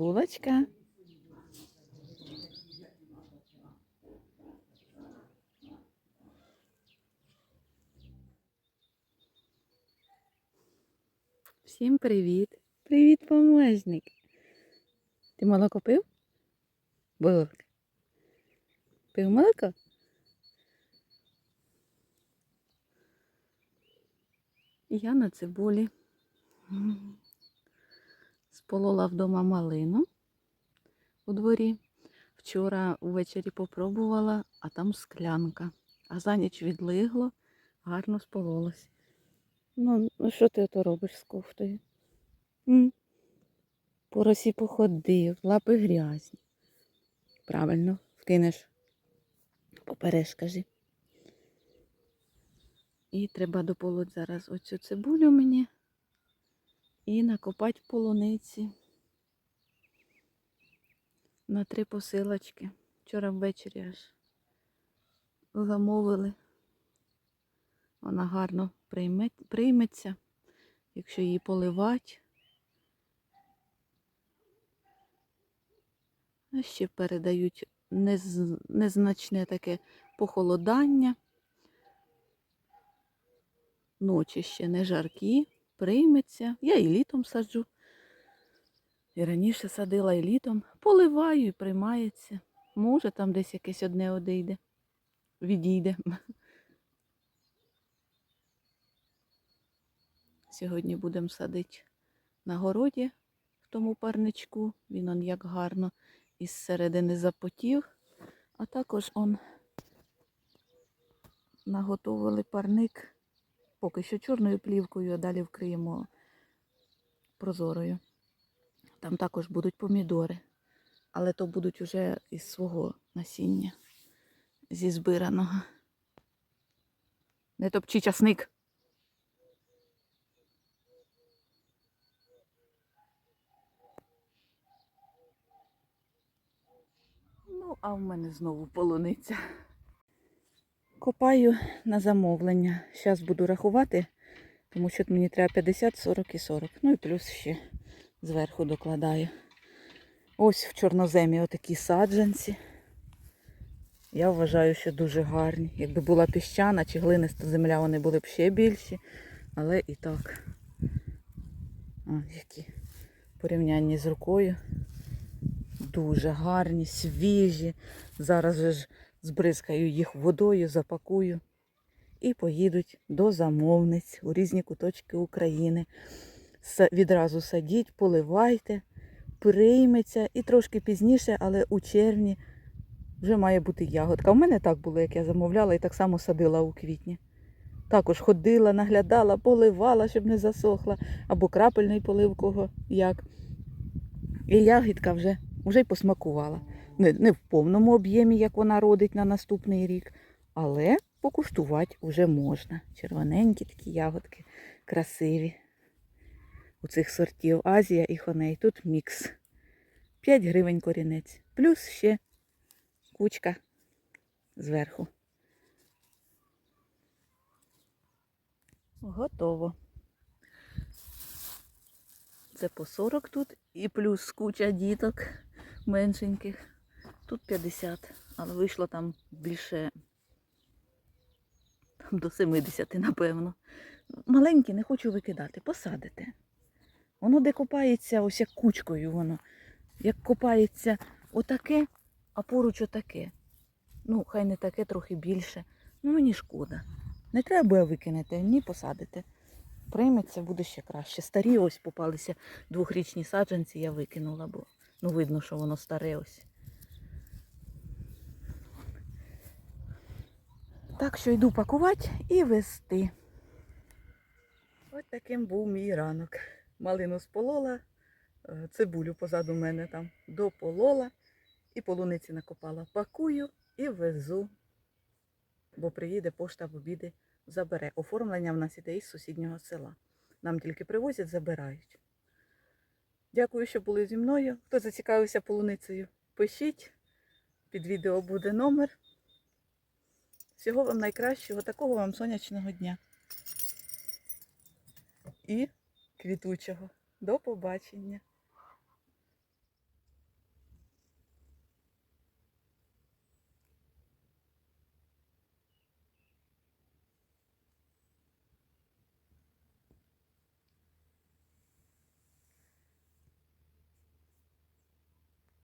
Булочка. Всім привіт. Привіт, помощник. Ти молоко пив? Булка. Пив молоко? Я на цибулі. М. Сполола вдома малину у дворі. Вчора ввечері попробувала, а там склянка. А за ніч відлигло, гарно спололось. Ну, ну що ти ото робиш з кофтою? М? По росі походив, лапи грязні. Правильно, вкинеш попереш, кажи. І треба дополоть зараз оцю цибулю мені і накопати полуниці на три посилочки. Вчора ввечері аж замовили. Вона гарно прийме, прийметься, якщо її поливати. А ще передають нез, незначне таке похолодання. Ночі ще не жаркі, прийметься. Я і літом саджу. І раніше садила і літом. Поливаю і приймається. Може, там десь якесь одне одійде, відійде. Сьогодні будемо садити на городі в тому парничку. Він он як гарно із середини запотів. А також он наготовили парник поки що чорною плівкою, а далі вкриємо прозорою. Там також будуть помідори, але то будуть уже із свого насіння, зі збираного. Не топчи часник. Ну, а в мене знову полуниця. Копаю на замовлення. Зараз буду рахувати, тому що мені треба 50, 40 і 40. Ну і плюс ще зверху докладаю. Ось в чорноземі отакі саджанці. Я вважаю, що дуже гарні. Якби була піщана чи глиниста земля, вони були б ще більші. Але і так. О, які порівнянні з рукою. Дуже гарні, свіжі. Зараз же ж збризкаю їх водою, запакую і поїдуть до замовниць у різні куточки України. Відразу садіть, поливайте, прийметься і трошки пізніше, але у червні вже має бути ягодка. У мене так було, як я замовляла, і так само садила у квітні. Також ходила, наглядала, поливала, щоб не засохла, або крапельний полив кого як. І ягідка вже, вже й посмакувала. Не, не в повному об'ємі, як вона родить на наступний рік, але покуштувати вже можна. Червоненькі такі ягодки, красиві. У цих сортів Азія і Хоней. Тут мікс. 5 гривень корінець. Плюс ще кучка зверху. Готово. Це по 40 тут і плюс куча діток меншеньких. Тут 50, але вийшло там більше там до 70, напевно. Маленькі не хочу викидати, посадите. Воно де копається ось як кучкою воно. Як копається отаке, а поруч отаке. Ну, хай не таке, трохи більше. Ну мені шкода. Не треба буде викинете, ні посадите. Прийметься, буде ще краще. Старі ось попалися двохрічні саджанці, я викинула, бо ну видно, що воно старе ось. Так що йду пакувати і вести. Ось таким був мій ранок. Малину сполола, е, цибулю позаду мене там дополола і полуниці накопала. Пакую і везу, бо приїде пошта в обіди, забере. Оформлення в нас іде із сусіднього села. Нам тільки привозять, забирають. Дякую, що були зі мною. Хто зацікавився полуницею, пишіть. Під відео буде номер. Всього вам найкращого, такого вам сонячного дня. І квітучого. До побачення.